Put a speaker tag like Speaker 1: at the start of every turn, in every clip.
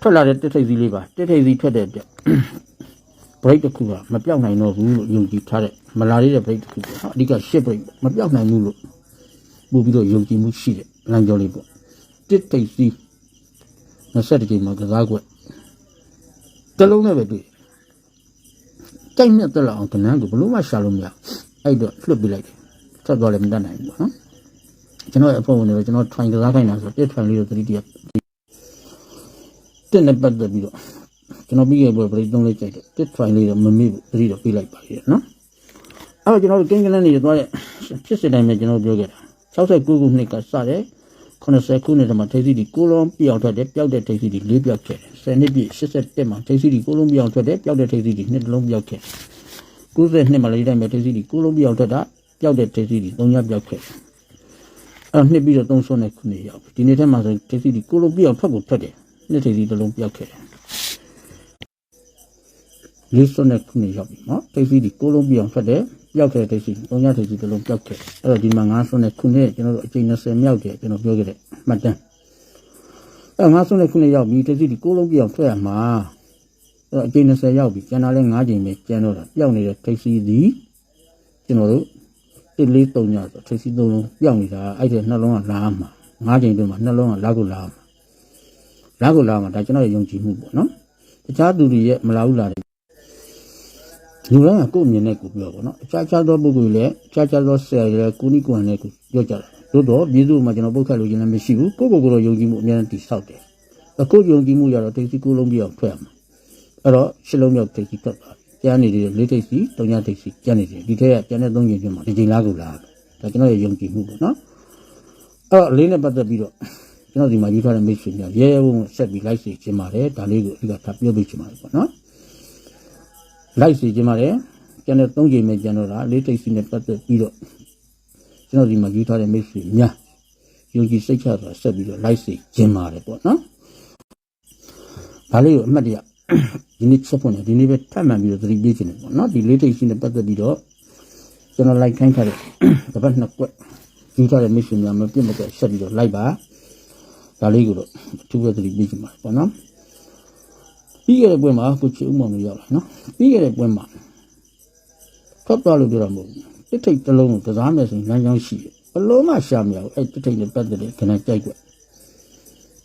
Speaker 1: ထွက်လာတဲ့တစ်ထိပ်စီးလေးပါတစ်ထိပ်စီးထွက်တဲ့အတွက် break တစ်ခုကမပြောက်နိုင်တော့ဘူးလို့ယုံကြည်ထားတဲ့မလာသေးတဲ့ break တစ်ခုပေါ့နော်အဓိက ship break မပြောက်နိုင်ဘူးလို့ပို့ပြီးတော့ယုံကြည်မှုရှိတဲ့လမ်းကြောလေးပေါ့တစ်ထိပ်စီး20ကြိမ်မှာကစားကွက်တစ်လုံးနဲ့ပဲတွေ့ကြိုက်မြတ်တက်လာအောင်ကနန်းကိုဘလို့မှရှာလို့မရအဲ့တော့လွတ်ပြလိုက်တယ်ဆက်သွားလည်းမတတ်နိုင်ဘူးပေါ့နော်ကျွန်တော်ရဲ့အဖို့ဝင်နေတော့ကျွန်တော် try ကစားခိုင်းတာဆိုတော့တစ် try လေးတော့သတိတရ တစ်နဲ့ပတ်သက်ပြီးတော့ကျွန်တော်ပြီးခဲ့ပွဲပရိသုံးလေးကြိုက်တယ်တစ် try လေးတော့မမေ့ဘူးတတိတော့ပြေးလိုက်ပါရဲ့နော်အဲ့တော့ကျွန်တော်တို့ကင်းကလန်းနေသွားတဲ့ဖြစ်စစ်တိုင်းမှာကျွန်တော်ပြောခဲ့တာ69ခုနှစ်ကစတဲ့80ခုနှစ်တည်းမှာထိပ်စီးဒီကိုလုံးပြောင်းထွက်တယ်ပျောက်တဲ့ထိပ်စီးဒီ၄ပျောက်ခဲ့တယ်10နှစ်ပြည့်87မှာထိပ်စီးဒီကိုလုံးပြောင်းထွက်တယ်ပျောက်တဲ့ထိပ်စီးဒီနှစ်လုံးပျောက်ခဲ့90နှစ်မှာလည်းဒီတိုင်းပဲထိပ်စီးဒီကိုလုံးပြောင်းထွက်တာပျောက်တဲ့ထိပ်စီးဒီ၃ညပျောက်ခဲ့အဲ့တော့နှစ်ပြီးတော့3ဆွနဲ့ခုနှစ်ရောက်ပြီဒီနေ့ထဲမှာဆိုထိပ်စီးဒီကိုလုံးပြောင်းထွက်ကိုထွက်တယ် နှစ်ထိပ်စီးတစ်လုံးပျောက်ခဲ့တယ်လေးစွန်းနဲ့ခုနှစ်ရောက်ပြီနော်တိတ်စီဒီကိုလုံးပြောင်းဖတ်တယ်ပျောက်ခဲ့တဲ့တိတ်စီသုံးရတိတ်စီတစ်လုံးပျောက်ခဲ့အဲ့တော့ဒီမှာငါးစွန်းနဲ့ခုနှစ်ကျွန်တော်တို့အချိန်20မြောက်တယ်ကျွန်တော်ပြောခဲ့တဲ့မှတ်တမ်းအဲ့ငါးစွန်းနဲ့ခုနှစ်ရောက်ပြီတိတ်စီဒီကိုလုံးပြောင်းထွက်ရမှာအဲ့တော့အချိန်20ရောက်ပြီကျန်တာလဲ9ချိန်ပဲကျန်တော့တာပျောက်နေတဲ့တိတ်စီဒီကျွန်တော်တို့တစ်လေးသုံးညဆိုတိတ်စီသုံးလုံးပျောက်နေတာအဲ့ဒီနှလုံးကလာမှာ9ချိန်တွင်းမှာနှလုံးကလာကိုလာမှာ လာကိုလာမှာဒါကျွန်တော်ရဲ့ယုံကြည်မှုပေါ့နော်တခြားသူတွေရဲ့မလာဘူးလားလူတိုင်းကကိုယ့်အမြင်နဲ့ကိုယ်ပြောပါတော့အခြားခြားသောပုဂ္ဂိုလ်လည်းအခြားခြားသောဆရာတွေလည်းကိုနိကွန်နဲ့ကိုပြောကြတယ်တို့တော့ပြည်သူမှာကျွန်တော်ပုတ်ခတ်လို့ခြင်းလည်းမရှိဘူးကိုယ့်ကိုယ်ကိုယ်တော့ယုံကြည်မှုအများကြီးတိဆောက်တယ်အခုယုံကြည်မှုရတော့တိတ်စီကိုလုံးပြအောင်ထွက်ရမှာအဲ့တော့ရှစ်လုံးမြောက်တိတ်စီထွက်သွားကျန်နေတယ်လေးတိတ်စီတုံညာတိတ်စီကျန်နေတယ်ဒီထက်ကကျန်တဲ့သုံးချိန်ပြမှာဒီချိန်လားကိုလားဒါကျွန်တော်ရဲ့ယုံကြည်မှုပေါ့နော်အဲ့တော့လေးနဲ့ပတ်သက်ပြီးတော့ ကျွန်တော်ဒီမှာယူထားတဲ့ mission ကရဲရဲဝံ့ဝံ့ဆက်ပြီးလိုက်စီခြင်းပါတယ်ဒါလေးကိုအဓိကထားပြောပြချင်ပါတယ်ပေါ့နော်လိုက်စီခြင်းပါတယ်ကျန်တဲ့၃ချိန်ပဲကျန်တော့တာလေးတိတ်စီနဲ့ပတ်သက်ပြီးတော့ကျွန်တော်ဒီမှာယူထားတဲ့မိတ်ဆွေများယုံကြည်စိတ်ချစွာဆက်ပြီးတော့လိုက်စီခြင်းပါတယ်ပေါ့နော်ဒါလေးကိုအမှတ်တရဒီနေ့ချက်ဖို့နေဒီနေ့ပဲထပ်မှန်ပြီးတော့သတိပေးခြင်းတယ်ပေါ့နော်ဒီလေးတိတ်စီနဲ့ပတ်သက်ပြီးတော့ကျွန်တော်လိုက်ခိုင်းထားတဲ့တပတ်နှစ်ကွက်ယူထားတဲ့မိတ်ဆွေများမပြတ်မကွက်ဆက်ပြီးတော့လိုက်ပါ ဒါလေးကိုတော့အထူးပဲသတိပေးခြင်းပါတယ်ပေါ့နော်ပြီးခဲ့တဲ့ပွဲမှာကိုချီဦးမောင်လေးရောက်လာနော်ပြီးခဲ့တဲ့ပွဲမှာထွက်သွားလို့ပြောတာမဟုတ်ဘူးတစ်ထိတ်တစ်လုံးကိုကစားမယ်ဆိုရင်လမ်းကြောင်းရှိတယ်ဘလို့မှရှာမရဘူးအဲ့တစ်ထိတ်နဲ့ပတ်သက်တဲ့ခဏကြိုက်ကွ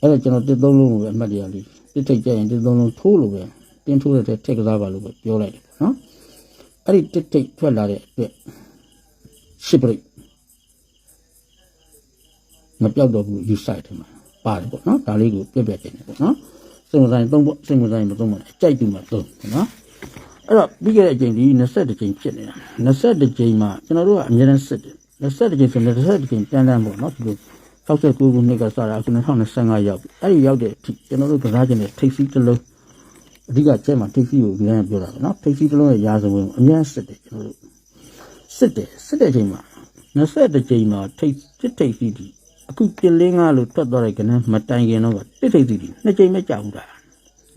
Speaker 1: အဲ့တော့ကျွန်တော်တစ်သုံးလုံးကိုပဲအမှတ်တရလေးတစ်ထိတ်ကြရင်တစ်သုံးလုံးထိုးလို့ပဲတင်းထိုးတဲ့ထက်ကစားပါလို့ပဲပြောလိုက်တယ်ပေါ့နော်အဲ့ဒီတစ်ထိတ်ထွက်လာတဲ့အတွက်ရှစ်ပရိတ်မပြောက်တော့ဘူးယူဆိုင်တယ်မှာ ပါတယ်ပေါ့နော်ဒါလေးကိုပြက်ပြက်တင်တယ်ပေါ့နော်စိတ်ဝင်စားရင်သုံးဖို့စိတ်ဝင်စားရင်မသုံးပါနဲ့ကြိုက်တူမှသုံးနော်အဲ့တော့ပြီးခဲ့တဲ့အချိန်ဒီ20ကြိမ်ဖြစ်နေတာ20ကြိမ်မှာကျွန်တော်တို့ကအများနဲ့စစ်တယ်20ကြိမ်ဆိုရင်20ကြိမ်တန်းတန်းပေါ့နော်ဒီလို69ခုနှစ်ကစတာအခု2025ရောက်ပြီအဲ့ဒီရောက်တဲ့အထိကျွန်တော်တို့ကစားခြင်းနဲ့ထိပ်စီးတစ်လုံးအဓိကကျဲမှာထိပ်စီးကိုဒီတိုင်းပြောတာပဲနော်ထိပ်စီးတစ်လုံးရဲ့ရာဇဝင်အများစစ်တယ်ကျွန်တော်တို့စစ်တယ်စစ်တဲ့ချိန်မှာ20ကြိမ်မှာထိပ်စစ်ထိပ်စီးဒီ အခုပြလင်းကားလို့ထွက်သွားတဲ့ကနန်းမတိုင်ခင်တော့ကတစ်ထိပ်စီးဒီနှစ်ကြိမ်ပဲကြာဘူးလား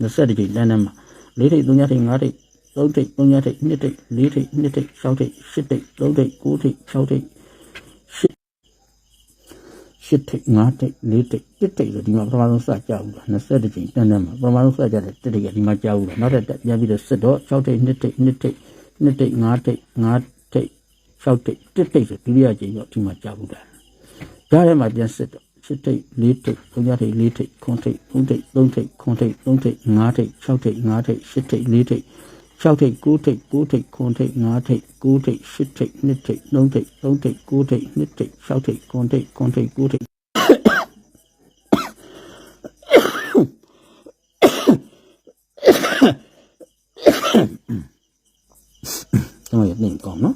Speaker 1: 20ကြိမ်တန်းတန်းမှာလေးထိပ်သုံးညထိပ်ငါးထိပ်သုံးထိပ်သုံးညထိပ်နှစ်ထိပ်လေးထိပ်နှစ်ထိပ်၆ထိပ်ရှစ်ထိပ်သုံးထိပ်ကိုးထိပ်၆ထိပ်ရှစ်ရှစ်ထိပ်ငါးထိပ်လေးထိပ်တစ်ထိပ်ဆိုဒီမှာပထမဆုံးစကြဘူးလား20ကြိမ်တန်းတန်းမှာပထမဆုံးစကြတဲ့တစ်ထိပ်ကဒီမှာကြာဘူးလားနောက်တစ်တက်ပြန်ပြီးတော့စစ်တော့6ထိပ်နှစ်ထိပ်နှစ်ထိပ်နှစ်ထိပ်ငါးထိပ်ငါးထိပ်၆ထိပ်တစ်ထိပ်ဆိုဒုတိယကြိမ်တော့ဒီမှာကြာဘူးလား ရထဲမှာပြန်စစ်တော့စစ်ထိတ်၄ထိတ်သုံးရထိတ်၄ထိတ်ခွန်ထိတ်သုံးထိတ်သုံးထိတ်ခွန်ထိတ်သုံးထိတ်ငါးထိတ်၆ထိတ်ငါးထိတ်ရှစ်ထိတ်၄ထိတ်၆ထိတ်၉ထိတ်၉ထိတ်ခွန်ထိတ်ငါးထိတ်၉ထိတ်ရှစ်ထိတ်နှစ်ထိတ်သုံးထိတ်သုံးထိတ်၉ထိတ်နှစ်ထိတ်၆ထိတ်ခွန်ထိတ်ခွန်ထိတ်၉ထိတ်ကျွန်တော်ရနေကောင်းနော်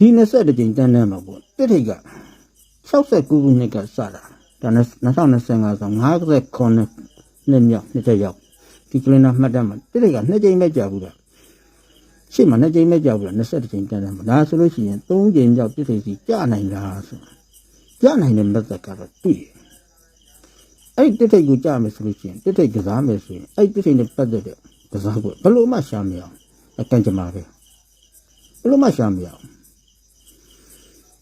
Speaker 1: ဒီ20ကြိမ်တန်းတန်းမှာပေါ့တစ်ထိတ်က69ခုနှစ်ကစတာဒါနဲ့2025ဆို59နှစ်မြောက်နှစ်တရောက်ဒီကလင်နာမှတ်တမ်းမှာတစ်ထိတ်က2ကြိမ်ပဲကြာဘူးလားရှေ့မှာ2ကြိမ်ပဲကြာဘူးလား20ကြိမ်တန်းတန်းမှာဒါဆိုလို့ရှိရင်3ကြိမ်မြောက်တစ်ထိတ်စီကြာနိုင်လားဆိုကြာနိုင်တဲ့မသက်ကတော့တွေ့တယ်အဲ့ဒီတစ်ထိတ်ကိုကြာမယ်ဆိုလို့ရှိရင်တစ်ထိတ်ကစားမယ်ဆိုရင်အဲ့ဒီတစ်ထိတ်နဲ့ပတ်သက်တဲ့ကစားပွဲဘယ်လိုမှရှာမရအောင်အကန့်ကြမှာပဲဘယ်လိုမှရှာမရအောင်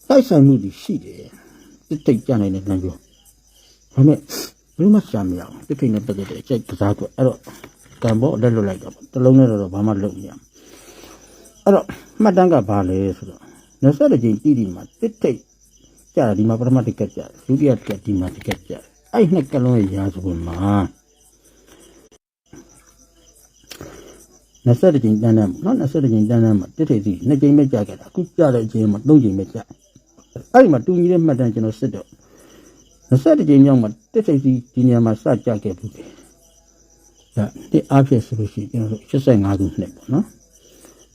Speaker 1: တိုက်ဆိုင်မှုတွေရှိတယ်တိတ်တိတ်ကြနိုင်တဲ့လမ်းပြောဟဒါပေမဲ့ဘယ်လိုမှရှာမရအောင်တစ်ထိတ်နဲ့ပတ်သက်တဲ့အကျိတ်ကစားကွက်အဲ့တော့ကံပေါ်လက်လွတ်လိုက်တော့တလုံးနဲ့တော့ဘာမှလုပ်မရဘူးအဲ့တော့မှတ်တမ်းကဘာလဲဆိုတော့20ကြိမ်တီးဒီမှာတစ်ထိတ်ကြာဒီမှာပထမတစ်ကက်ကြာဒုတိယတစ်ကက်ဒီမှာတစ်ကက်ကြာအဲ့နှစ်ကလုံးရဲ့ရာဇဝင်မှာ20ကြိမ်တန်းတန်းနော်20ကြိမ်တန်းတန်းမှာတစ်ထိတ်စီနှစ်ကြိမ်ပဲကြာခဲ့တာအခုကြာတဲ့အချိန်မှာ3ကြိမ်ပဲကြာ အဲ့ဒီမှာတူညီတဲ့မှတ်တမ်းကျွန်တော်စစ်တော့20ကြိမ်မြောက်မှာတစ်ထိတ်စီဒီနေရာမှာစကြခဲ့ဘူးတယ်ဒါဒီအားဖြင့်ဆိုလို့ရှိရင်ကျွန်တော်တို့85ခုနှစ်ပေါ့နော်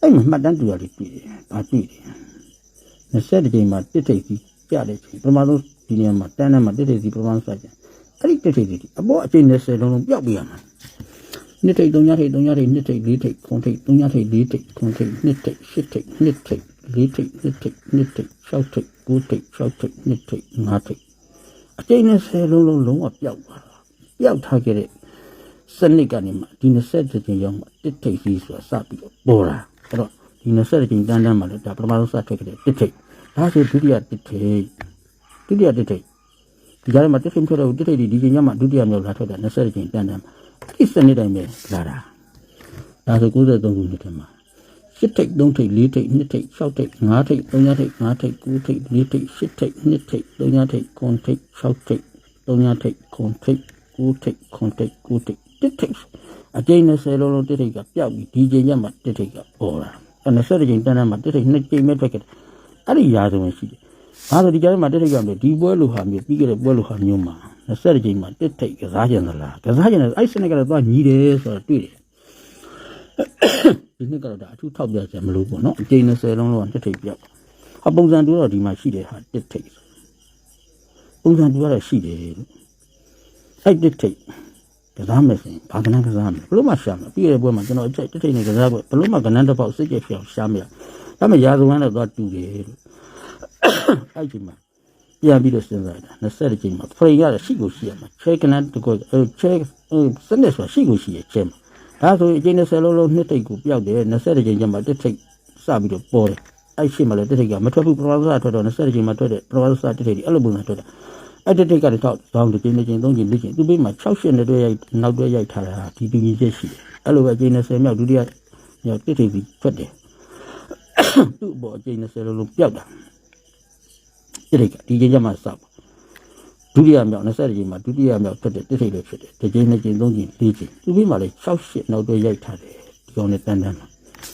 Speaker 1: အဲ့မှာမှတ်တမ်းတူရလေးတွေ့တယ်။ဘာတွေ့တယ်။20ကြိမ်မှာတစ်ထိပ်စီကြတဲ့ချိန်ပထမဆုံးဒီနေရာမှာတန်းတန်းမှာတစ်ထိပ်စီပထမဆုံးစကြ။အဲ့ဒီတစ်ထိပ်စီအပေါ်အချိန်20လုံးလုံးပျောက်ပြရမှာ။နှစ်ထိပ်သုံးညထိပ်သုံးညထိပ်နှစ်ထိပ်လေးထိပ်ခုံထိပ်သုံးညထိပ်လေးထိပ်ခုံထိပ်နှစ်ထိပ်ရှစ်ထိပ်နှစ်ထိပ်လေးထိပ်နှစ်ထိပ်နှစ်ထိပ်၆ထိပ်၉ထိပ်၆ထိပ်နှစ်ထိပ်၅ထိပ်အချိန်20လုံးလုံးလုံးဝပျောက်သွားတာ။ပျောက်ထားခဲ့တဲ့စနစ်ကနေမှဒီ20ကြိမ်ရောက်မှတစ်ထိပ်စီဆိုတာစပြီးတော့ပေါ်လာ။အဲ့တော့ဒီ20ကြိမ်တန်းတန်းမှာလည်းဒါပထမဆုံးစထွက်ခဲ့တဲ့တစ်ထိပ်ဒါဆိုဒုတိယတစ်ထိပ်ဒုတိယတစ်ထိပ်ဒီကြားထဲမှာတစ်ထိပ်ထွက်တော့တစ်ထိပ်ဒီဒီချိန်ညမှာဒုတိယမြောက်လာထွက်တာ20ကြိမ်တန်းတန်းအဲ့ဒီစနစ်တိုင်းပဲလာတာဒါဆို93ခုနှစ်ထဲမှာ ရှစ်ထိပ်သုံးထိပ်လေးထိပ်နှစ်ထိပ်၆ထိပ်၅ထိပ်သုံးညထိပ်၅ထိပ်၉ထိပ်လေးထိပ်ရှစ်ထိပ်နှစ်ထိပ်သုံးညထိပ်ခုနှစ်ထိပ်၆ထိပ်သုံးညထိပ်ခုနှစ်ထိပ်၉ထိပ်ခုနှစ်ထိပ်၉ထိပ်တစ်ထိပ်အကျိန်း20လုံးလုံးတစ်ထိပ်ကပျောက်ပြီးဒီချိန်ညမှာတစ်ထိပ်ကပေါ်လာအဲ့20ချိန်တန်းတန်းမှာတစ်ထိပ်နှစ်ချိန်မဲ့ထွက်ခဲ့တယ်အဲ့ဒီရာဇဝင်ရှိတယ်ဒါဆိုဒီကြားထဲမှာတစ်ထိပ်ကမလို့ဒီပွဲလိုဟာမျိုးပြီးခဲ့တဲ့ပွဲလိုဟာမျိုးမှာ20ချိန်မှာတစ်ထိပ်ကစားကြင်သလားကစားကြင်တယ်အဲ့စနစ်ကတော့သွားညီးတယ်ဆိုတော့တွေ့တယ် ဒီနှစ်ကတော့ဒါအထူးထောက်ပြချင်မလို့ပေါ့နော်အကျိန်20လုံးလုံးကတစ်ထိပ်ပြောက်အပုံစံတူတော့ဒီမှာရှိတယ်ဟာတစ်ထိပ်ပုံစံတူကတော့ရှိတယ်လို့အဲ့တစ်ထိပ်ကစားမယ်ဆိုရင်ဘာကနန်းကစားမယ်ဘလို့မှရှာမယ်ပြီးရတဲ့ပွဲမှာကျွန်တော်အကျိတ်တစ်ထိပ်နဲ့ကစားပွဲဘလို့မှကနန်းတစ်ပေါက်စိတ်ကြပြောင်းရှာမယ်ဒါမှရာဇဝင်တော့သွားတူတယ်လို့အဲ့ဒီမှာပြန်ပြီးတော့စဉ်းစားတာ20ချိန်မှာဖရိရရှိကိုရှိရမှာချဲကနန်းတကောအဲချဲစနစ်ဆိုရှိကိုရှိရချဲမှာ ဒါဆိုရင်အကျင်း20လုံးလုံးနှစ်ထိပ်ကိုပျောက်တယ်20ကြိမ်ကျမှတစ်ထိပ်စပြီးတော့ပေါ်တယ်အဲ့ရှိမှလည်းတစ်ထိပ်ကမထွက်ဘူးပရဝဇ္ဇထွက်တော့20ကြိမ်မှထွက်တယ်ပရဝဇ္ဇတစ်ထိပ်ဒီအဲ့လိုပုံစံထွက်တယ်အဲ့တစ်ထိပ်ကတော့တောင်းတစ်ကြိမ်တစ်ကြိမ်သုံးကြိမ်လေးကြိမ်သူပေးမှာ6ရှစ်နဲ့တွဲရိုက်နောက်တွဲရိုက်ထားတာဒီတူကြီးချက်ရှိတယ်အဲ့လိုပဲအကျင်း20မြောက်ဒုတိယမြောက်တစ်ထိပ်ပြီးထွက်တယ်သူ့ဘောအကျင်း20လုံးလုံးပျောက်တာတစ်ထိပ်ကဒီကြိမ်ကျမှစပါ ဒုတိယမြောက်20ကြိမ်မှာဒုတိယမြောက်ဖြစ်တဲ့တစ်ထိပ်လေးဖြစ်တယ်တစ်ကြိမ်နှစ်ကြိမ်သုံးကြိမ်လေးကြိမ်သူပြီးမှလည်း6ရှစ်နောက်တော့ရိုက်ထားတယ်ဒီကောင်နဲ့တန်းတန်းမှာ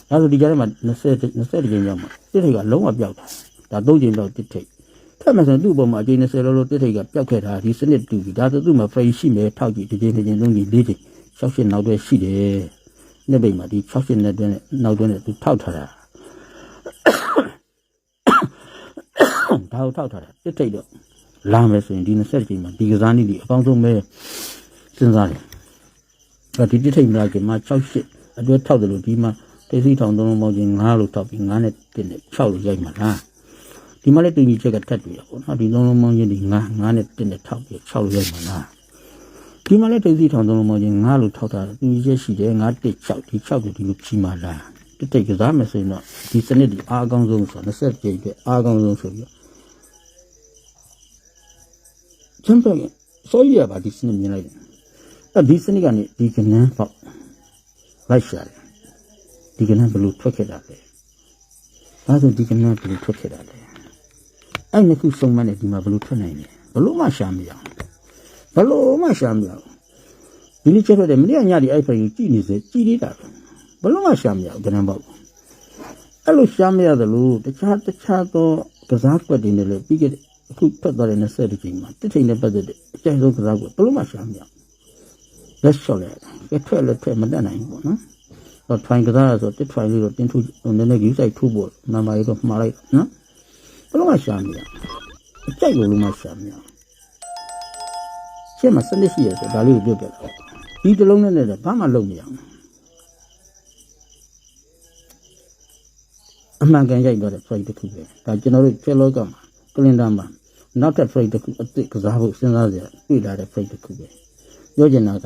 Speaker 1: ဒါဆိုဒီကြားထဲမှာ20 20ကြိမ်ရောက်မှာတစ်ထိပ်ကလုံးဝပျောက်တာဒါသုံးကြိမ်တော့တစ်ထိပ်ထပ်မှဆိုသူ့ဘုံမှာအကြိမ်20လုံးလုံးတစ်ထိပ်ကပျောက်ခဲ့တာဒီစနစ်တူပြီဒါဆိုသူ့မှာ frame ရှိမယ်ထောက်ကြည့်တစ်ကြိမ်တစ်ကြိမ်သုံးကြိမ်လေးကြိမ်6ရှစ်နောက်တော့ရှိတယ်နှစ်ပိတ်မှာဒီ6ရှစ်နဲ့တွင်းနဲ့နောက်တွင်းနဲ့သူထောက်ထားတာဒါကိုထောက်ထားတာတစ်ထိပ်တော့ လာမယ်ဆိုရင်ဒီ20ချိန်မှာဒီကစားနည်းဒီအကောင်းဆုံးပဲစဉ်းစားတယ်။အဲဒီတိထိတ်မလာခင်မှာ6 8အတွဲထောက်တယ်လို့ဒီမှာတိတ်စီထောင်သုံးလုံးပေါင်းချင်း9လို့ထောက်ပြီး9နဲ့1နဲ့6လို့ရိုက်မှာလား။ဒီမှာလည်းတင်ကြီးချက်ကထက်တွေ့ရပေါ့နော်ဒီသုံးလုံးပေါင်းချင်းဒီ9 9နဲ့1နဲ့ထောက်ပြီး6လို့ရိုက်မှာလား။ဒီမှာလည်းတိတ်စီထောင်သုံးလုံးပေါင်းချင်း9လို့ထောက်တာတင်ကြီးချက်ရှိတယ်9 1 6ဒီ6ကိုဒီလိုဖြီးမှာလား။တိတ်တိတ်ကစားမယ်ဆိုရင်တော့ဒီစနစ်ဒီအားအကောင်းဆုံးဆို20ချိန်အတွက်အားအကောင်းဆုံးဆိုပြီး ကျန်တော့ဆိုရပါဒီစနစ်မြင်လိုက်တယ်အဲ့ဒီစနစ်ကနေဒီကနန်းပေါ့လိုက်ရှာတယ်ဒီကနန်းဘယ်လိုထွက်ခဲ့တာလဲဒါဆိုဒီကနန်းဘယ်လိုထွက်ခဲ့တာလဲအဲ့နှစ်ခုစုံမနဲ့ဒီမှာဘယ်လိုထွက်နိုင်လဲဘယ်လိုမှရှာမရအောင်ဘယ်လိုမှရှာမရအောင်ဒီနေ့ချက်ထွက်တယ်မနေ့ကညဒီအဲ့ဖိုင်ကိုကြည်နေစေကြည်နေတာဘယ်လိုမှရှာမရအောင်ကနန်းပေါ့အဲ့လိုရှာမရသလိုတခြားတခြားသောကစားကွက်တွေနဲ့လည်းပြီးခဲ့တဲ့ အခုထွက်သွားတဲ့20ကြိမ်မှာတစ်ချိန်နဲ့ပတ်သက်တဲ့အကျဉ်းဆုံးကစားကိုဘယ်လိုမှရှာမရဘူးလက်လျှော့လိုက်ရထွက်လက်ထွက်မတတ်နိုင်ဘူးပေါ့နော်တော့ထိုင်ကစားရဆိုတစ်ထိုင်လေးတော့တင်းထူနည်းနည်းကြီးဆိုင်ထူဖို့နံပါတ်လေးတော့မှားလိုက်နော်ဘယ်လိုမှရှာမရအကြိုက်လို့လို့မှရှာမရရှင်းမှာစနစ်ရှိရဆိုဒါလေးကိုပြုတ်ပြတာဒီတလုံးနဲ့လည်းဘာမှလုပ်မရဘူးအမှန်ကန်ရိုက်သွားတဲ့ fight တစ်ခုပဲဒါကျွန်တော်တို့ကျလောကမှာကလင်တန်မှာ နောက်ထပ် fight တစ်ခုအစ်စ်ကစားဖို့စဉ်းစားကြရတွေ့လာတဲ့ fight တစ်ခုပဲပြောချင်တာက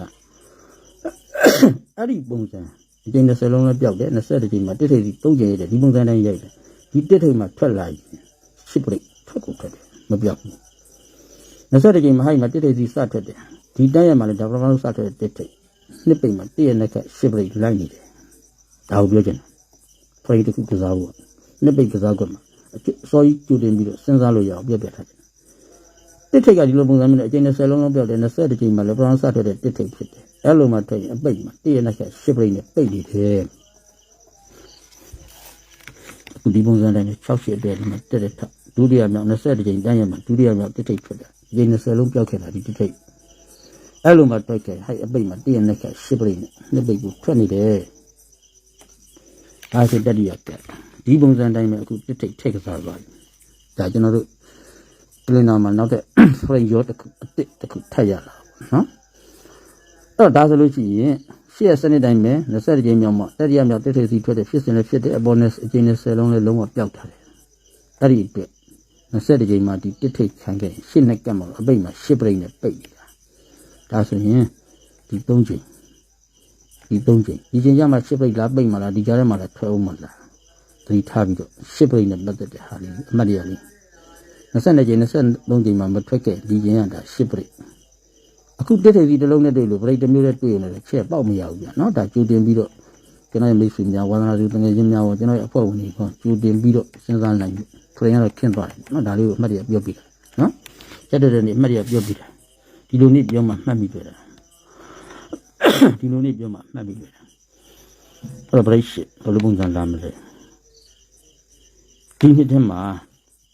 Speaker 1: အဲ့ဒီပုံစံဒီချိန်20လုံးလည်းပြောက်တယ်20ချိန်မှာတစ်ထိပ်စီ၃ချိန်ရတယ်ဒီပုံစံတိုင်းရိုက်တယ်ဒီတစ်ထိပ်မှာထွက်လာရင်ရှစ်ပရိတ်ထွက်ကိုထွက်တယ်မပြောက်ဘူးမ20ကြိမ်မဟိုက်မှာတစ်ထိပ်စီစထွက်တယ်ဒီတန်းရမှာလည်းဒါပရမလို့စထွက်တဲ့တစ်ထိပ်နှစ်ပိတ်မှာတည့်ရနဲ့ခက်ရှစ်ပရိတ်လိုက်နေတယ်ဒါကိုပြောချင်တာဖရိတ်တစ်ခုကစားဖို့နှစ်ပိတ်ကစားကွက်မှာအကျစောကြီးကျူတင်ပြီးတော့စဉ်းစားလို့ရအောင်ပြပြထားတယ် တစ်ထိပ်ကဒီလိုပုံစံမျိုးနဲ့အကျဉ်း20လုံးလုံးပြောက်တယ်20ကြိမ်မှာလည်းပရမစထွက်တဲ့တစ်ထိပ်ဖြစ်တယ်အဲ့လိုမှထွက်ရင်အပိတ်မှာတည့်ရနဲ့ခက်ရှစ်ပရိတ်နဲ့ပိတ်နေတယ်အခုဒီပုံစံတိုင်းနဲ့60အတွက်ဒီမှာတက်တဲ့ထပ်ဒုတိယမြောက်20ကြိမ်တန်းရမှာဒုတိယမြောက်တစ်ထိပ်ဖြစ်တယ်အကျဉ်း20လုံးပြောက်ခဲ့တာဒီတစ်ထိပ်အဲ့လိုမှတိုက်ခဲ့ဟဲ့အပိတ်မှာတည့်ရနဲ့ခက်ရှစ်ပိတ်နဲ့နှစ်ပိတ်ကိုထွက်နေတယ်ဒါဆိုတတိယကဒီပုံစံတိုင်းပဲအခုတစ်ထိတ်ထိတ်ကစားသွားပြီဒါကျွန်တော်တို့ ကလင်နာမှာနောက်တဲ့ frame ရောတစ်ခုအစ်တစ်ခုထပ်ရလာနော်အဲ့တော့ဒါဆိုလို့ရှိရင်ရှေ့ရစနစ်တိုင်းပဲ20ကြိမ်မြောက်မှတတိယမြောက်တစ်ထိတ်စီထွက်တဲ့ဖြစ်စဉ်လည်းဖြစ်တဲ့အပေါ်နဲ့အကျဉ်းနဲ့10လုံးလည်းလုံးဝပျောက်ထားတယ်အဲ့ဒီအတွက်20ကြိမ်မှာဒီတစ်ထိတ်ခံခဲ့ရှစ်နဲ့ကတ်မှာအပိတ်မှာရှစ်ပိတ်နဲ့ပိတ်နေတာဒါဆိုရင်ဒီ၃ချိန်ဒီ၃ချိန်ဒီချိန်ကျမှရှစ်ပိတ်လားပိတ်မလားဒီကြားထဲမှာလည်းထွက်အောင်မလားသတိထားပြီးတော့ရှစ်ပိတ်နဲ့ပတ်သက်တဲ့ဟာလေးအမှတ်ရလေး 22ချိန်23ချိန်မှာမထွက်ခဲ့ဒီချိန်ကဒါရှစ်ပိတ်အခုတက်တဲ့ဒီတစ်လုံးနဲ့တွေ့လို့ပိတ်တစ်မျိုးနဲ့တွေ့ရင်လည်းချက်ပေါက်မရဘူးဗျာနော်ဒါကြိုတင်ပြီးတော့ကျွန်တော်ရဲ့မိတ်ဆွေများဝါသနာသူတငယ်ချင်းများရောကျွန်တော်ရဲ့အဖွဲ့ဝင်တွေကကြိုတင်ပြီးတော့စဉ်းစားနိုင်ပြီခရင်ကတော့ခင်းသွားတယ်နော်ဒါလေးကိုအမှတ်ရပြောပြတာနော်တက်တဲ့နေ့အမှတ်ရပြောပြတာဒီလိုနေ့ပြောမှမှတ်မိတွေ့တာဒီလိုနေ့ပြောမှမှတ်မိတွေ့တာအဲ့တော့ break shit ဘယ်လိုပုံစံလာမလဲဒီနှစ်ထဲမှာ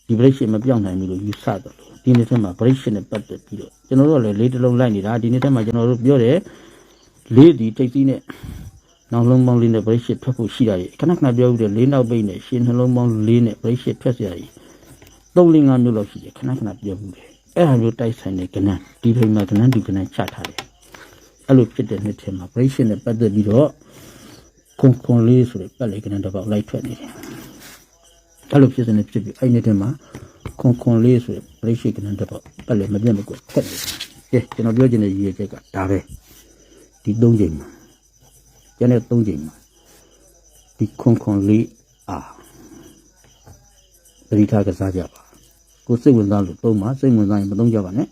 Speaker 1: ဒီ break ရှင်မပြောင်းနိုင်ဘူးလို့ယူဆတယ်ဒီနေ့ထဲမှာ break ရှင်နဲ့ပတ်သက်ပြီးတော့ကျွန်တော်တို့ကလည်းလေးတစ်လုံးလိုက်နေတာဒီနေ့ထဲမှာကျွန်တော်တို့ပြောတယ်လေးဒီတိတ်စီးနဲ့နောက်လုံးပေါင်းလေးနဲ့ break ရှင်ထွက်ဖို့ရှိတာကြီးခဏခဏပြောဦးတယ်လေးနောက်ပိတ်နဲ့ရှင်နှလုံးပေါင်းလေးနဲ့ break ရှင်ထွက်စရာကြီးသုံးလေးငါးမျိုးလောက်ရှိတယ်ခဏခဏပြောဦးတယ်အဲ့ဒါမျိုးတိုက်ဆိုင်တဲ့ကဏ္ဍဒီဘိမှာကဏ္ဍဒီကဏ္ဍချထားတယ်အဲ့လိုဖြစ်တဲ့နှစ်ထဲမှာ break ရှင်နဲ့ပတ်သက်ပြီးတော့ခွန်ခွန်လေးဆိုတဲ့ပတ်လေးကဏ္ဍတစ်ပေါက်လိုက်ထွက်နေတယ် အဲ့လိုဖြစ်စနေဖြစ်ပြီးအဲ့ဒီနှစ်ထဲမှာခွန်ခွန်လေးဆိုတဲ့ break ကဏ္ဍတစ်ပေါက်ပတ်လေမပြတ်မကွက်ထွက်နေတယ်ကဲကျွန်တော်ပြောချင်တဲ့ရည်ရွယ်ချက်ကဒါပဲဒီ၃ချိန်မှာကျန်တဲ့၃ချိန်မှာဒီခွန်ခွန်လေးအာပရိသတ်ကစားကြပါကိုစိတ်ဝင်စားလို့သုံးပါစိတ်ဝင်စားရင်မသုံးကြပါနဲ့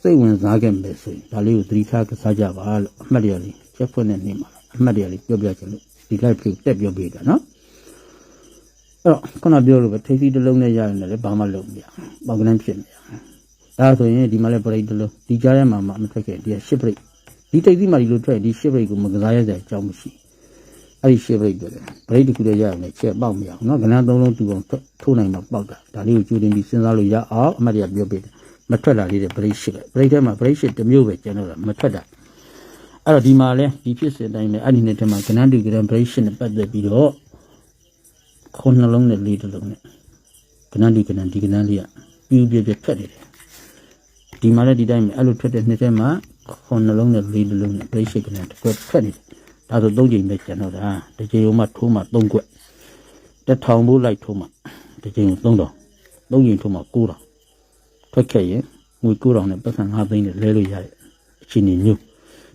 Speaker 1: စိတ်ဝင်စားခဲ့မယ်ဆိုရင်ဒါလေးကိုသတိထားကစားကြပါလို့အမှတ်တရလေးချက်ဖွင့်နေနေမှာအမှတ်တရလေးပြောပြချင်လို့ဒီ live ကိုတက်ပြောပေးတာနော် အဲ့တော့ခုနပြောလို့ပဲထိပ်စီတစ်လုံးနဲ့ရရင်လည်းဘာမှလုပ်မရဘောက်ကနန်းဖြစ်နေရဒါဆိုရင်ဒီမှာလည်း break တစ်လုံးဒီကြားထဲမှာမှမထွက်ခဲ့ဒီက10 break ဒီထိပ်စီမှာဒီလိုထွက်ဒီ10 break ကိုမကစားရတဲ့အကြောင်းမရှိအဲ့ဒီ10 break တွေလေ break တစ်ခုတည်းရရင်လည်းချက်ပေါက်မရအောင်နော်ကနန်းသုံးလုံးတူအောင်ထိုးနိုင်မှပေါက်တာဒါလေးကိုကျူတင်ပြီးစဉ်းစားလို့ရအောင်အမှတ်တရပြောပေးတယ်မထွက်တာလေးတွေ break 10ပဲ break ထဲမှာ break 10တစ်မျိုးပဲကျန်တော့တာမထွက်တာအဲ့တော့ဒီမှာလဲဒီဖြစ်စဉ်တိုင်းပဲအဲ့ဒီနေ့ထဲမှာကနန်းတူကနန်း break 10နဲ့ပတ်သက်ပြီးတော့ ခုနှလုံးနဲ့လေးတစ်လုံးနဲ့ကနန်းဒီကနန်းဒီကနန်းလေးကပြူပြပြထွက်နေတယ်ဒီမှာလည်းဒီတိုင်းပဲအဲ့လိုထွက်တဲ့နှစ်ထဲမှာခုနှလုံးနဲ့လေးတစ်လုံးနဲ့ break 10ကနန်းတစ်ခွက်ထွက်နေတယ်ဒါဆိုသုံးချိန်ပဲကျန်တော့တာတစ်ချိန်မှထိုးမှသုံးခွက်တစ်ထောင်ဖို့လိုက်ထိုးမှတစ်ချိန်ကို3000သုံးချိန်ထိုးမှ9000ထွက်ခဲ့ရင်ငွေ9000နဲ့ပတ်စံ5သိန်းနဲ့လဲလို့ရတဲ့အခြေအနေမျိုး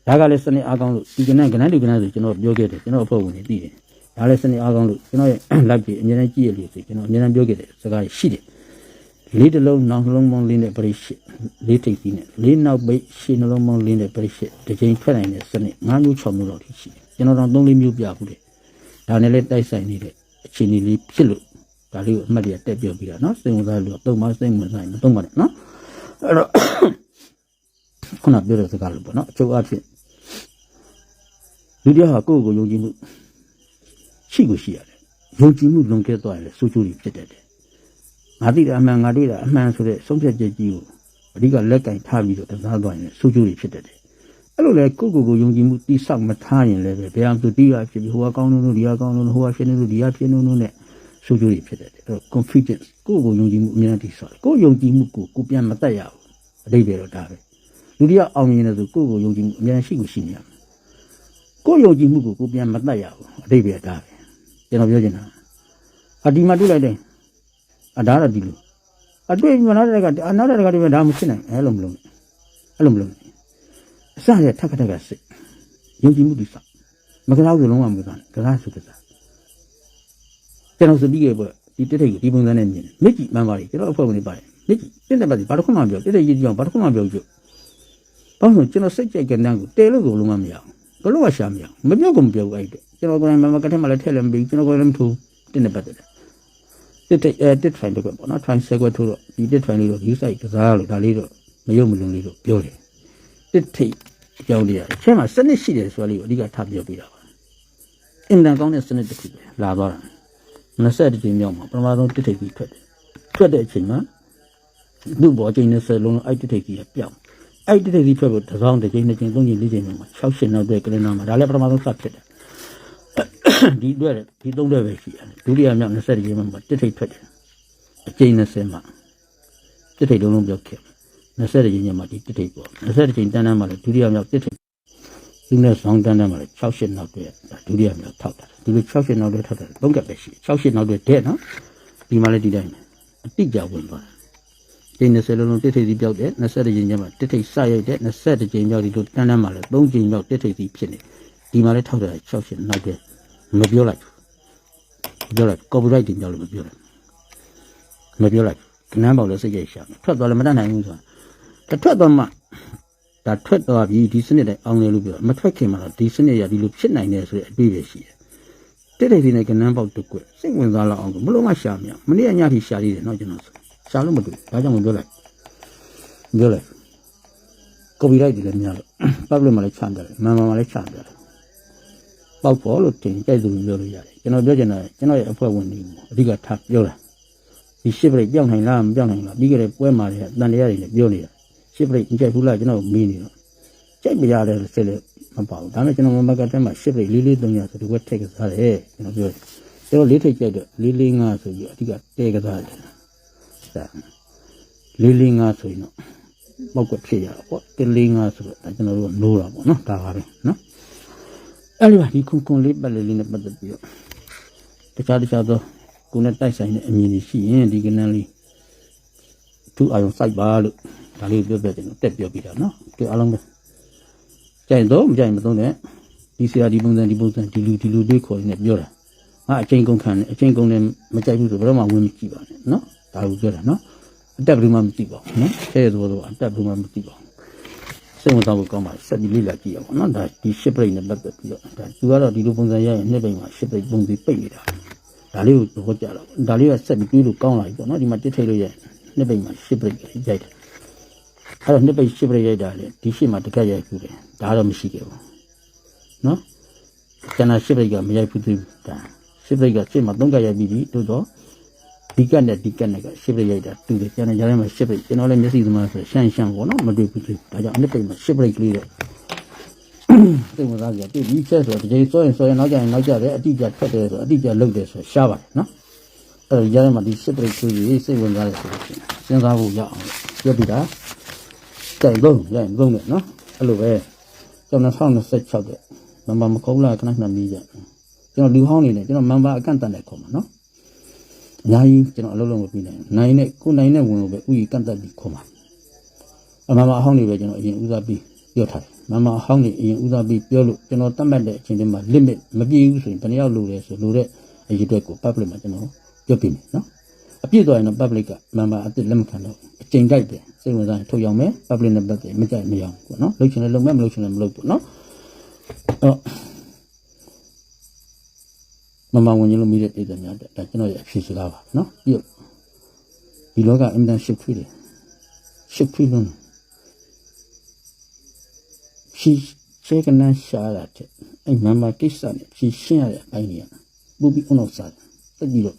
Speaker 1: ဒါကလည်းစနစ်အားကောင်းလို့ဒီကနေ့ကနန်းဒီကနန်းဆိုကျွန်တော်ပြောခဲ့တယ်ကျွန်တော်အဖွဲ့ဝင်တွေသိတယ် ဒါလည်းစနစ်အားကောင်းလို့ကျွန်တော်ရဲ့ live ကြီးအများကြီးကြည့်ရလို့ဆိုကျွန်တော်အများကြီးပြောခဲ့တယ်စကားရှိတယ်လေးတစ်လုံးနောက်နှလုံးပေါင်းလေးနဲ့ပရိရှိလေးထိပ်ပြီးနဲ့လေးနောက်ပိတ်ရှင်းနှလုံးပေါင်းလေးနဲ့ပရိရှိတစ်ချိန်ထွက်နိုင်တဲ့စနစ်၅မျိုး၆မျိုးလောက်ထိရှိတယ်ကျွန်တော်တော့၃၄မျိုးပြဘူးတယ်ဒါနဲ့လည်းတိုက်ဆိုင်နေတဲ့အခြေအနေလေးဖြစ်လို့ဒါလေးကိုအမှတ်ရတက်ပြောပြီးတာနော်စိတ်ဝင်စားလို့တော့မစိတ်ဝင်စားရင်မတော့ပါနဲ့နော်အဲ့တော့ခုနပြောတဲ့စကားလို့ပေါ့နော်အချုပ်အဖြစ်လူတယောက်ဟာကိုယ့်ကိုယ်ယုံကြည်မှု ရှိကိုရှိရတယ်ယုံကြည်မှုလွန်ကဲသွားရင်လည်းစိုးကျိုးတွေဖြစ်တတ်တယ်ငါသိတာအမှန်ငါသိတာအမှန်ဆိုတဲ့ဆုံးဖြတ်ချက်ကြီးကိုအဓိကလက်ကင်ထားပြီးတော့တစားသွားရင်လည်းစိုးကျိုးတွေဖြစ်တတ်တယ်အဲ့လိုလေကိုယ့်ကိုယ်ကိုယုံကြည်မှုတိဆောက်မထားရင်လည်းပဲဘယ်အောင်သူတိရဖြစ်ပြီးဟိုကကောင်းလို့လို့ဒီကကောင်းလို့လို့ဟိုကဖြစ်နေလို့ဒီကဖြစ်နေလို့နဲ့စိုးကျိုးတွေဖြစ်တတ်တယ်အဲ့တော့ confidence ကိုယ့်ကိုယ်ယုံကြည်မှုအများကြီးတိဆောက်တယ်ကိုယ်ယုံကြည်မှုကိုကိုပြန်မတတ်ရဘူးအတိတ်ပဲတော့ဒါပဲလူတယောက်အောင်မြင်တယ်ဆိုကိုယ့်ကိုယ်ယုံကြည်မှုအများရှိကိုရှိနေရမယ်ကိုယ်ယုံကြည်မှုကိုကိုပြန်မတတ်ရဘူးအတိတ်ပဲဒါပဲ ကျွန်တော်ပြောချင်တာအဒီမှာတွေ့လိုက်တယ်အဒါရဒီလိုအတွေ့မနာတဲ့ကအနာတဲ့ကတည်းကဒါမှဖြစ်နိုင်အဲ့လိုမလုပ်နဲ့အဲ့လိုမလုပ်နဲ့အစရထက်ခက်ထက်ကစိတ်ယုံကြည်မှုတိဆောက်မကစားဘူးလုံးဝမကစားနဲ့ကစားစုကစားကျွန်တော်စပြီးခဲ့ပေါ့ဒီတက်ထိတ်ကိုဒီပုံစံနဲ့မြင်တယ်မိတ်ကြီးမှန်ပါလေကျွန်တော်အဖွဲ့ဝင်တွေပါတယ်နိတင်းတဲ့ပတ်ဘာတစ်ခုမှမပြောတိတ်တိတ်ကြီးကြောင်ဘာတစ်ခုမှမပြောကြဘာလို့ကျွန်တော်စိတ်ကြိုက်ကနန်းကိုတဲလို့ကိုလုံးမမရအောင်ဘလို့ကရှာမရအောင်မပြောကုန်မပြောဘူးအဲ့တဲ့ ကျွန်တော်ကိုယ်တိုင်မမကတဲ့မှလည်းထည့်လည်းမပြီးကျွန်တော်ကိုယ်လည်းမထူတင်းတဲ့ပတ်တဲ့တစ်တိတ်အဲတစ်ထိုင်တော့ပေါ့နော်ထိုင်ဆဲခွက်ထိုးတော့ဒီတစ်ထိုင်လေးတော့ယူဆိုင်ကစားလို့ဒါလေးတော့မယုံမလွန်လေးတော့ပြောတယ်တစ်ထိတ်အကြောင်းလေးရတယ်အချက်မှာစနစ်ရှိတယ်ဆိုတာလေးကိုအဓိကထားပြောပြတာပါအင်တန်ကောင်းတဲ့စနစ်တစ်ခုပဲလာသွားတာ20ကြိမ်မြောက်မှာပထမဆုံးတစ်ထိတ်ကြီးထွက်တယ်ထွက်တဲ့အချိန်မှာလူ့ဘောချိန်20လုံးလုံးအဲ့တစ်ထိတ်ကြီးကပြောင်းအဲ့တစ်ထိတ်ကြီးထွက်ဖို့တစ်စောင်းတစ်ကြိမ်နှစ်ကြိမ်သုံးကြိမ်လေးကြိမ်မှာ6ရှင်းနောက်တဲ့ကလင်းနာမှာဒါလည်းပထမဆုံးစဖြစ်တယ် ဒီအတွက်ဒီသုံးအတွက်ပဲရှိရတယ်ဒုတိယမြောက်20ကြိမ်မှာတစ်ထိတ်ထွက်တယ်အကြိမ်20မှာတစ်ထိတ်လုံးလုံးပြောက်ခဲ့20ကြိမ်ညမှာဒီတစ်ထိတ်ပေါ့20ကြိမ်တန်းတန်းမှာလည်းဒုတိယမြောက်တစ်ထိတ်ဒီနဲ့ဆောင်တန်းတန်းမှာလည်း6ရှင်းနောက်တဲ့ဒါဒုတိယမြောက်ထောက်တာဒီလို6ရှင်းနောက်တဲ့ထောက်တာသုံးကပ်ပဲရှိ6ရှင်းနောက်တဲ့တဲ့နော်ဒီမှာလည်းဒီတိုင်းပဲအတိအကျဝင်သွားတယ်ကျင်း20လုံးလုံးတစ်ထိပ်စီပြောက်တယ်20ကြိမ်ကျမှတစ်ထိပ်စရိုက်တယ်20ကြိမ်ပြောက်ဒီလိုတန်းတန်းမှလည်း3ကြိမ်ပြောက်တစ်ထိပ်စီဖြစ်နေဒီမှာလည်းထောက်တယ်6ရှင်နောက်တယ် မပြောလိုက်မပြောလိုက် copyright တင်ကြလို့မပြောလိုက်မပြောလိုက်ကနန်းပေါက်လည်းစိတ်ကြိုက်ရှာထွက်သွားလည်းမတတ်နိုင်ဘူးဆိုတာတထွက်သွားမှဒါထွက်သွားပြီဒီစနစ်တိုင်းအောင်တယ်လို့ပြောမထွက်ခင်မှာဒီစနစ်ရဒီလိုဖြစ်နိုင်တယ်ဆိုတဲ့အတွေ့အကြုံရှိတယ်တက်တဲ့ဒီနဲ့ကနန်းပေါက်တစ်ကွက်စိတ်ဝင်စားလောက်အောင်မလို့မှရှာမရမနေ့ကညထိရှာသေးတယ်နော်ကျွန်တော်ဆိုရှာလို့မတွေ့ဒါကြောင့်မပြောလိုက်ပြောလိုက် copyright တွေလည်းများလို့ public မှာလည်းချမ်းတယ်မန်မာမှာလည်းချမ်းတယ် ပေါက်ဖို့လို့တင်ကြိုက်သူပြောလို့ရတယ်ကျွန်တော်ပြောချင်တာကျွန်တော်ရဲ့အဖွဲ့ဝင်တွေအဓိကထားပြောတာဒီရှစ်ပရိတ်ပြောင်းနိုင်လားမပြောင်းနိုင်လားပြီးကြတဲ့ပွဲမှာလည်းတန်တရားတွေလည်းပြောနေတာရှစ်ပရိတ်မကြိုက်ဘူးလားကျွန်တော်မေးနေတော့ကြိုက်မရတယ်ဆက်လို့မပါဘူးဒါနဲ့ကျွန်တော်မမကတက်မှာရှစ်ပိတ်လေးလေးသုံးရဆိုဒီဝက်ထည့်ကစားတယ်ကျွန်တော်ပြောတယ်ကျွန်တော်လေးထိတ်ကြိုက်တော့လေးလေးငါဆိုပြီးအဓိကတဲကစားတယ်ဒါလေးလေးငါဆိုရင်တော့မောက်ကဖြစ်ရတော့ပေါ့တဲလေးငါဆိုတော့ဒါကျွန်တော်တို့ကနိုးတာပေါ့နော်ဒါပါပဲနော် အဲ့ဒီပါဒီခုကွန်လေးပတ်လေးလေးနဲ့ပတ်သက်ပြီးတော့တခြားတခြားသောကိုယ်နဲ့တိုက်ဆိုင်တဲ့အမြင်တွေရှိရင်ဒီကနန်းလေးသူ့အာရုံစိုက်ပါလို့ဒါလေးကိုပြောပြတယ်နော်တက်ပြောပြတာနော်ဒီအားလုံးပဲကြိုင်တော့မကြိုင်မသုံးနဲ့ဒီဆရာဒီပုံစံဒီပုံစံဒီလူဒီလူလေးခေါ်နေပြောတာငါအချိန်ကုန်ခံတယ်အချိန်ကုန်တယ်မကြိုက်ဘူးဆိုဘယ်တော့မှဝင်မကြည့်ပါနဲ့နော်ဒါကိုပြောတာနော်အတက်ဘယ်သူမှမသိပါဘူးနော်ဆဲရသဘောတော့အတက်ဘယ်သူမှမသိပါဘူး စိတ်ဝင်စားဖို့ကောင်းပါလေဆက်ပြီးလေ့လာကြည့်ရအောင်နော်ဒါဒီရှစ်ပရိတ်နဲ့ပတ်သက်ပြီးတော့ဒါသူကတော့ဒီလိုပုံစံရရင်နှစ်ပိတ်မှာရှစ်ပရိတ်ပုံပြီးပိတ်နေတာဒါလေးကိုသဘောကျတော့ဒါလေးကဆက်ပြီးတွေးလို့ကောင်းလာပြီပေါ့နော်ဒီမှာတစ်ထိတ်လို့ရရင်နှစ်ပိတ်မှာရှစ်ပရိတ်ရိုက်တယ်အဲ့တော့နှစ်ပိတ်ရှစ်ပိတ်ရိုက်တာလေဒီရှစ်မှာတကက်ရိုက်ဘူးတယ်ဒါတော့မရှိခဲ့ဘူးနော်ကျန်တာရှစ်ပိတ်ကမရိုက်ဘူးသေးဘူးဒါရှစ်ပိတ်ကရှစ်မှာသုံးကက်ရိုက်ပြီးပြီတို့တော့ ဒီကက်နဲ့ဒီကက်နဲ့ကရှစ်ပိတ်ရိုက်တာတူတယ်ကျန်တဲ့ကြားထဲမှာရှစ်ပိတ်ကျွန်တော်လည်းမျက်စိသမားဆိုရှမ်းရှမ်းပေါ့နော်မတွေ့ဘူးသေးဒါကြောင့်နှစ်ပိတ်မှာရှစ်ပိတ်ကလေးတော့သိဝင်စားကြတယ်ဒီချက်ဆိုတော့ဒီချိန်စောရင်စောရင်နောက်ကျရင်နောက်ကျတယ်အတိအကျထွက်တယ်ဆိုအတိအကျလုတ်တယ်ဆိုရှားပါတယ်နော်အဲ့တော့ကြားထဲမှာဒီရှစ်ပိတ်ကလေးစိတ်ဝင်စားတယ်ဆိုလို့ရှိရင်စဉ်းစားဖို့ရအောင်ပြောပြတာကြိုင်လုံးကြိုင်လုံးနဲ့နော်အဲ့လိုပဲကျွန်တော်2026တဲ့မမမကုန်းလာခဏခဏမီးကြကျွန်တော်လူဟောင်းနေတယ်ကျွန်တော်မန်ပါအကန့်တန်တဲ့ခေါ်မှာနော် အများကြီးကျွန်တော်အလုပ်လုပ်မပြီးနိုင်ဘူးနိုင်နဲ့ကိုနိုင်နဲ့ဝင်လို့ပဲဥယျကန့်တတ်ပြီးခေါ်မှာအမမအဟောင်းနေပဲကျွန်တော်အရင်ဦးစားပြီးပြောထားတယ်မမအဟောင်းနေအရင်ဦးစားပြီးပြောလို့ကျွန်တော်တတ်မှတ်တဲ့အချိန်တည်းမှာ limit မပြည့်ဘူးဆိုရင်ဘယ်နှယောက်လိုလဲဆိုလိုတဲ့အရေးအတွက်ကို public မှာကျွန်တော်ပြောပြမယ်နော်အပြည့်သွားရင်တော့ public က member အစ်စ်လက်မခံတော့အချိန်ကြိုက်တယ်စိတ်ဝင်စားရင်ထုတ်ရောင်းမယ် public နဲ့ပတ်သက်မကြိုက်မရောင်းဘူးပေါ့နော်လုပ်ချင်လည်းလုပ်မယ်မလုပ်ချင်လည်းမလုပ်ဘူးနော်အဲ့ မမဝင်ရင်လို့မိတဲ့ပြည်သူများတဲ့ဒါကျွန်တော်ရဲ့အဖြေစကားပါနော်ပြီးတော့ဒီလောကအင်တန်ရှစ်ခွေးတယ်ရှစ်ခွေးလုံးဖြီးချေကနန်းရှာလာတဲ့အဲ့မမကိစ္စနဲ့ဖြီးရှင်းရတဲ့အပိုင်းကြီးကပူပြီးအောင်လို့စားတယ်တက်ကြည့်လို့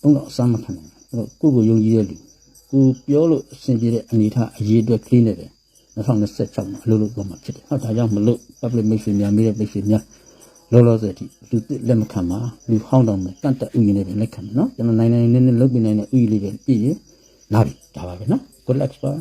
Speaker 1: ဘုံတော့အစမ်းမခံနိုင်ဘူးအဲ့တော့ကိုယ့်ကိုယုံကြည်တဲ့လူကိုပြောလို့အဆင်ပြေတဲ့အနေအထားအရေးအတွက်ကလေးနဲ့ပဲ2026မှာအလုပ်လုပ်တော့မှာဖြစ်တယ်။ဟောဒါကြောင့်မလို့ public မိတ်ဆွေများမိတဲ့မိတ်ဆွေများ လောလောဆယ်ထိလူသစ်လက်မခံပါလူဟောင်းတောင်မဲ့ကန့်တက်ဥယျာဉ်နဲ့ပဲလက်ခံမယ်နော်ကျွန်တော်နိုင်နိုင်နေနေလုပ်ပြနိုင်တဲ့ဥယျာဉ်လေးပဲပြည့်ရင်လာပြီဒါပါပဲနော် good luck ပါ